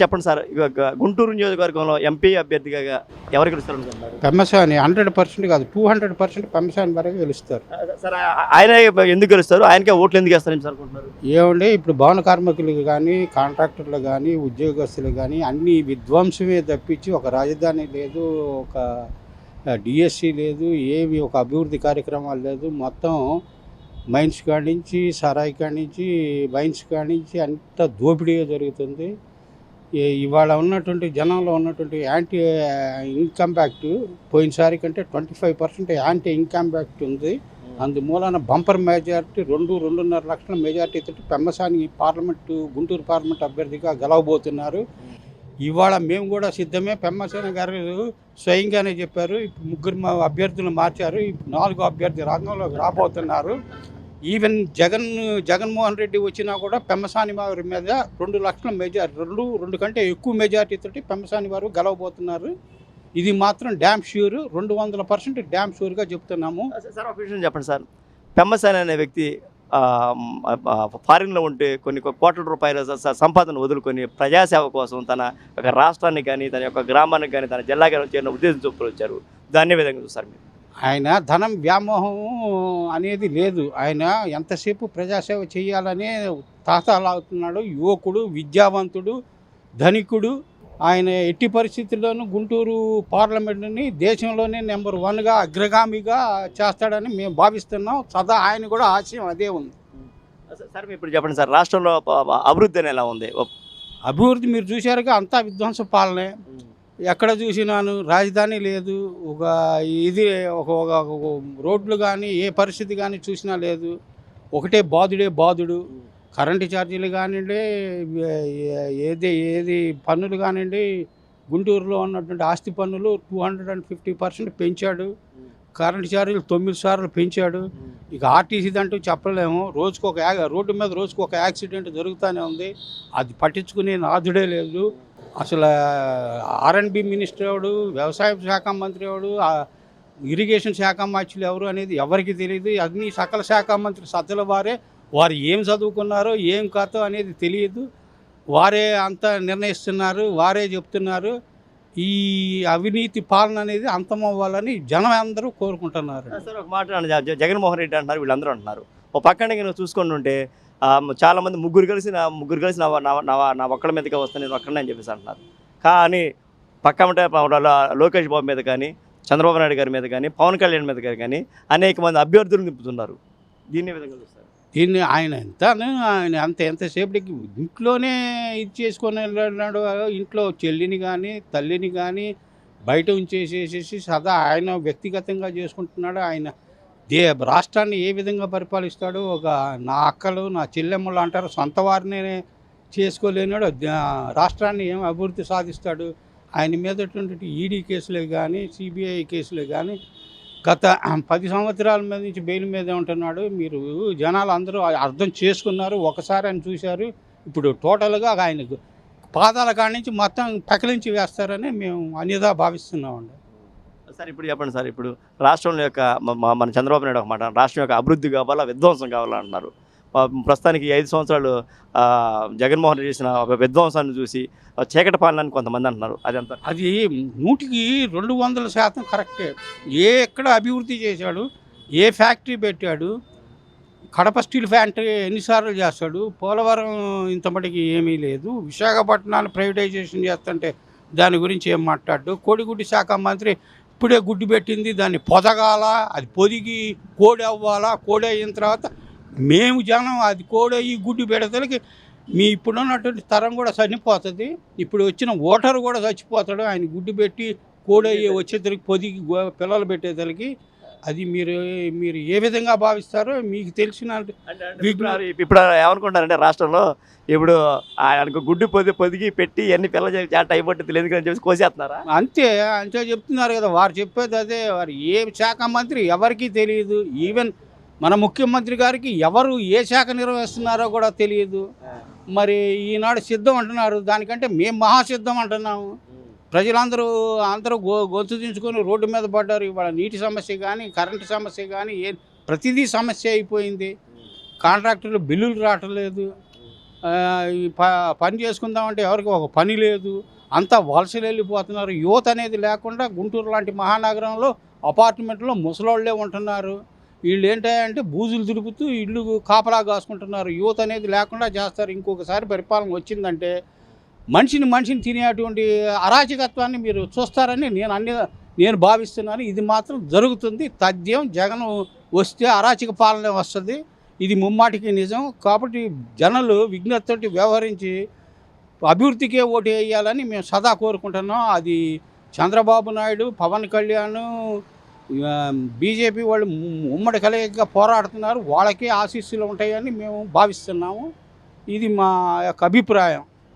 చెప్పండి సార్ గుంటూరు నియోజకవర్గంలో ఎంపీ అభ్యర్థిగా ఎవరు గెలుస్తారనుకుంటున్నారు? పెమ్మసాని హండ్రెడ్ పర్సెంట్ కాదు టూ హండ్రెడ్ పర్సెంట్ పెమ్మసాని వరకు గెలుస్తారు. సార్ ఆయన ఎందుకు గెలుస్తారు? ఆయనకే ఓట్లు ఎందుకు వేస్తారని సార్ అనుకుంటున్నారు? ఏమండి ఇప్పుడు భవన కార్మికులు కానీ కాంట్రాక్టర్లు కానీ ఉద్యోగస్తులు కానీ అన్ని విధ్వంసమే తప్పించి ఒక రాజధాని లేదు ఒక డిఎస్సి లేదు ఏవి ఒక అభివృద్ధి కార్యక్రమాలు లేదు మొత్తం మైన్స్ కాడి నుంచి సరాయి కాడి నుంచి మైన్స్ కాడి నుంచి అంత దోపిడీ జరుగుతుంది. ఇవాళ ఉన్నటువంటి జనంలో ఉన్నటువంటి యాంటీ ఇన్కమ్ బ్యాక్ట్ పోయినసారి కంటే twenty five percent anti income బ్యాక్ట్ ఉంది. అందుమూలన బంపర్ మెజారిటీ రెండు రెండున్నర లక్షల మెజారిటీ తోటి పెమ్మసాని పార్లమెంటు గుంటూరు పార్లమెంట్ అభ్యర్థిగా గెలవబోతున్నారు. ఇవాళ మేము కూడా సిద్ధమే. పెమ్మసేన గారు స్వయంగానే చెప్పారు. ఇప్పుడు ముగ్గురు అభ్యర్థులు మార్చారు. ఇప్పుడు నాలుగో అభ్యర్థి రంగంలోకి రాబోతున్నారు. ఈవెన్ జగన్ జగన్మోహన్ రెడ్డి వచ్చినా కూడా పెమ్మసాని వారి మీద రెండు లక్షల మెజారిటీ రెండు రెండు కంటే ఎక్కువ మెజార్టీ తోటి పెమ్మసాని వారు గెలవబోతున్నారు. ఇది మాత్రం డ్యామ్ షూర్ రెండు వందల పర్సెంట్ డ్యామ్ షూర్గా చెప్తున్నాము. సార్ ఒక విషయం చెప్పండి సార్. పెమ్మసాని అనే వ్యక్తి ఫారిన్లో ఉంటే కొన్ని కోట్ల రూపాయల సంపాదన వదులుకొని ప్రజాసేవ కోసం తన యొక్క రాష్ట్రాన్ని కానీ తన యొక్క గ్రామానికి కానీ తన జిల్లా కానీ చేరిన ఉద్దేశం చూపులు వచ్చారు. దాన్ని విధంగా చూస్తారు మీరు? ఆయన ధనం వ్యామోహం అనేది లేదు. ఆయన ఎంతసేపు ప్రజాసేవ చేయాలనే తాతాలాగుతున్నాడు. యువకుడు విద్యావంతుడు ధనికుడు. ఆయన ఎట్టి పరిస్థితుల్లోనూ గుంటూరు పార్లమెంటుని దేశంలోనే నెంబర్ వన్గా అగ్రగామిగా చేస్తాడని మేము భావిస్తున్నాం. సదా ఆయన కూడా ఆశయం అదే ఉంది. సార్ ఇప్పుడు చెప్పండి సార్. రాష్ట్రంలో అభివృద్ధి ఎలా ఉంది? అభివృద్ధి మీరు చూశారుగా అంతా విధ్వంస పాలనే. ఎక్కడ చూసినాను? రాజధాని లేదు. ఒక ఇది ఒక ఒక రోడ్లు కానీ ఏ పరిస్థితి కానీ చూసినా లేదు. ఒకటే బాధుడే బాధుడు కరెంటు ఛార్జీలు కానివ్వండి ఏది ఏది పన్నులు కానివ్వండి గుంటూరులో ఉన్నటువంటి ఆస్తి పన్నులు two hundred and fifty percent పెంచాడు. కరెంటు ఛార్జీలు తొమ్మిది సార్లు పెంచాడు. ఇక ఆర్టీసీ అంటూ చెప్పలేము. రోజుకు ఒక యా- రోడ్డు మీద రోజుకు ఒక యాక్సిడెంట్ జరుగుతూనే ఉంది. అది పట్టించుకునే నాదుడే లేదు. అసలు ఆర్ఎండ్బి మినిస్టర్ ఎవడు వ్యవసాయ శాఖ మంత్రి ఎవడు ఇరిగేషన్ శాఖ మంత్రులు ఎవరు అనేది ఎవరికి తెలియదు. అన్ని సకల శాఖ మంత్రి సజ్జల వారే. వారు ఏం చదువుకున్నారో ఏం కథ అనేది తెలియదు. వారే అంతా నిర్ణయిస్తున్నారు వారే చెప్తున్నారు. ఈ అవినీతి పాలన అనేది అంతమవ్వాలని జనం అందరూ కోరుకుంటున్నారు. సార్ ఒక మాట జ- జగన్మోహన్ రెడ్డి అంటున్నారు వీళ్ళందరూ అంటున్నారు. ఒక పక్కన చూసుకుంటుంటే చాలామంది ముగ్గురు కలిసి నా ముగ్గురు కలిసి నా నా నా- ఒక్కడ మీదకే వస్తాను నేను ఒక్కడనే అని చెప్పేసి అంటున్నారు. కానీ పక్క ఉంటే లోకేష్ బాబు మీద కానీ చంద్రబాబు నాయుడు గారి మీద కానీ పవన్ కళ్యాణ్ మీద గారు కానీ అనేక మంది అభ్యర్థులు నింపుతున్నారు. దీన్ని విధంగా చూస్తారు? దీన్ని ఆయన ఎంత ఆయన అంత ఎంతసేపటికి ఇంట్లోనే ఇది చేసుకొని వెళ్ళాడు. ఇంట్లో చెల్లిని కానీ తల్లిని కానీ బయట ఉంచేసేసేసి సదా ఆయన వ్యక్తిగతంగా చేసుకుంటున్నాడు. ఆయన దే రాష్ట్రాన్ని ఏ విధంగా పరిపాలిస్తాడు ఒక నా అక్కలు నా చెల్లెమ్మలు అంటారు. సొంత వారినే చేసుకోలేనాడు రాష్ట్రాన్ని ఏం అభివృద్ధి సాధిస్తాడు? ఆయన మీద ఈడీ కేసులే కానీ సిబిఐ కేసులే కానీ గత పది సంవత్సరాల మీద నుంచి బెయిల్ మీదే ఉంటున్నాడు. మీరు జనాలు అందరూ అర్థం చేసుకున్నారు. ఒకసారి ఆయన చూశారు. ఇప్పుడు టోటల్గా ఆయనకు పాదాల కాడి నుంచి మొత్తం పకిలించి వేస్తారని మేము అన్యదా భావిస్తున్నామండి. సార్ ఇప్పుడు చెప్పండి సార్ ఇప్పుడు రాష్ట్రం యొక్క మన చంద్రబాబు నాయుడు ఒక మాట రాష్ట్రం యొక్క అభివృద్ధి కావాలా విధ్వంసం కావాలా అంటున్నారు ప్రస్తుతానికి ఐదు సంవత్సరాలు జగన్మోహన్ రెడ్డి చేసిన ఒక విధ్వంసాన్ని చూసి ఆ, చీకటి కొంతమంది అంటున్నారు. అదంతా అది నూటికి రెండు వందల శాతం కరెక్టే. ఏ ఎక్కడ అభివృద్ధి చేశాడు ఏ ఫ్యాక్టరీ పెట్టాడు కడప స్టీల్ ఫ్యాక్టరీ ఎన్నిసార్లు చేస్తాడు పోలవరం ఇంత మటుకి ఏమీ లేదు విశాఖపట్నాన్ని ప్రైవేటైజేషన్ చేస్తుంటే దాని గురించి ఏం మాట్లాడు కోడిగుడ్డి శాఖ మంత్రి ఇప్పుడే గుడ్డు పెట్టింది దాన్ని పొదగాల అది పొదిగి కోడి అవ్వాలా కోడి అయిన తర్వాత మేము జనం అది కోడి అయ్యి గుడ్డు పెడతలకి మీ ఇప్పుడున్నటువంటి తరం కూడా చనిపోతుంది. ఇప్పుడు వచ్చిన ఓటర్ కూడా చచ్చిపోతాడు. ఆయన గుడ్డు పెట్టి కోడి అయ్యి వచ్చేసరికి పొదిగి పిల్లలు పెట్టేసరికి అది మీరు మీరు ఏ విధంగా భావిస్తారో మీకు తెలిసిన ఇప్పుడు ఏమనుకుంటారంటే రాష్ట్రంలో ఇప్పుడు ఆయనకు గుడ్డు పొది పొదిగి పెట్టి ఎన్ని పిల్లలు చేట అయిపోతుంది తెలియదు అని చెప్పి కోసేస్తున్నారా? అంతే అంతే చెప్తున్నారు కదా. వారు చెప్పేది అదే. వారు ఏ శాఖ మంత్రి ఎవరికీ తెలియదు. ఈవెన్ మన ముఖ్యమంత్రి గారికి ఎవరు ఏ శాఖ నిర్వహిస్తున్నారో కూడా తెలియదు. మరి ఈనాడు సిద్ధం అంటున్నారు. దానికంటే మేము మహాసిద్ధం అంటున్నాము. ప్రజలందరూ అందరూ గో గొంతు దించుకొని రోడ్డు మీద పడ్డారు. ఇవాళ నీటి సమస్య కానీ కరెంటు సమస్య కానీ ఏ ప్రతిదీ సమస్య అయిపోయింది. కాంట్రాక్టర్లు బిల్లులు రావట్లేదు ప పని చేసుకుందామంటే ఎవరికి ఒక పని లేదు. అంతా వలసలు వెళ్ళిపోతున్నారు. యువత అనేది లేకుండా గుంటూరు లాంటి మహానగరంలో అపార్ట్మెంట్లో ముసలోళ్ళే ఉంటున్నారు. వీళ్ళు ఏంటంటే బూజులు తిరుగుతూ ఇల్లు కాపలా కాసుకుంటున్నారు. యువత అనేది లేకుండా చేస్తారు. ఇంకొకసారి పరిపాలన వచ్చిందంటే మనిషిని మనిషిని తినేటువంటి అరాచకత్వాన్ని మీరు చూస్తారని నేను అన్ని నేను భావిస్తున్నాను. ఇది మాత్రం జరుగుతుంది. తథ్యం జగన్ వస్తే అరాచక పాలన వస్తుంది. ఇది ముమ్మాటికి నిజం. కాబట్టి జనులు విఘ్నతతోటి వ్యవహరించి అభివృద్ధికే ఓటు వేయాలని మేము సదా కోరుకుంటున్నాం. అది చంద్రబాబు నాయుడు పవన్ కళ్యాణ్ బీజేపీ వాళ్ళు ఉమ్మడి కలయికగా పోరాడుతున్నారు. వాళ్ళకే ఆశీస్సులు ఉంటాయని మేము భావిస్తున్నాము. ఇది మా యొక్క అభిప్రాయం.